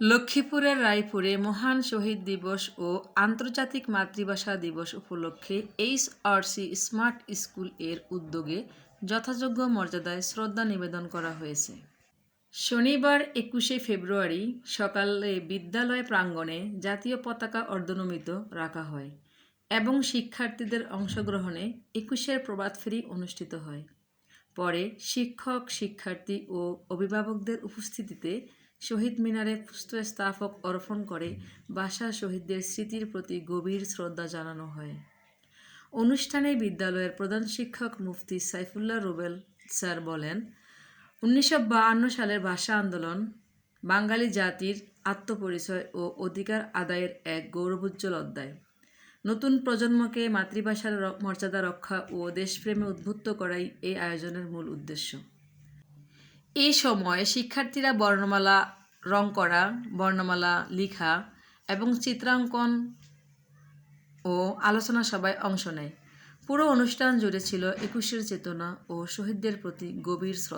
লক্ষ্মীপুরের রায়পুরে মহান শহীদ দিবস ও আন্তর্জাতিক মাতৃভাষা দিবস উপলক্ষে এইচআরসি স্মার্ট স্কুলের উদ্যোগে যথাযোগ্য মর্যাদায় শ্রদ্ধা নিবেদন করা হয়েছে। শনিবার একুশে ফেব্রুয়ারি সকালে বিদ্যালয় প্রাঙ্গণে জাতীয় পতাকা অর্ধনমিত রাখা হয় এবং শিক্ষার্থীদের অংশগ্রহণে একুশের প্রভাত ফেরি অনুষ্ঠিত হয়। পরে শিক্ষক, শিক্ষার্থী ও অভিভাবকদের উপস্থিতিতে শহীদ মিনারে পুষ্পস্তবক অর্পণ করে ভাষা শহীদদের স্মৃতির প্রতি গভীর শ্রদ্ধা জানানো হয়। অনুষ্ঠানে বিদ্যালয়ের প্রধান শিক্ষক মুফতি সাইফুল্লাহ রুবেল স্যার বলেন, উনিশশো সালের ভাষা আন্দোলন বাঙালি জাতির আত্মপরিচয় ও অধিকার আদায়ের এক গৌরবোজ্জ্বল অধ্যায়। নতুন প্রজন্মকে মাতৃভাষার মর্যাদা রক্ষা ও দেশপ্রেমে উদ্বুদ্ধ করাই এই আয়োজনের মূল উদ্দেশ্য। এই সময় শিক্ষার্থীরা বর্ণমালা, রং করা, বর্ণমালা লিখা এবং চিত্রাঙ্কন ও আলোচনা সভায় অংশ নেয়। পুরো অনুষ্ঠান জুড়ে ছিল একুশের চেতনা ও শহীদদের প্রতি গভীর শ্রদ্ধা।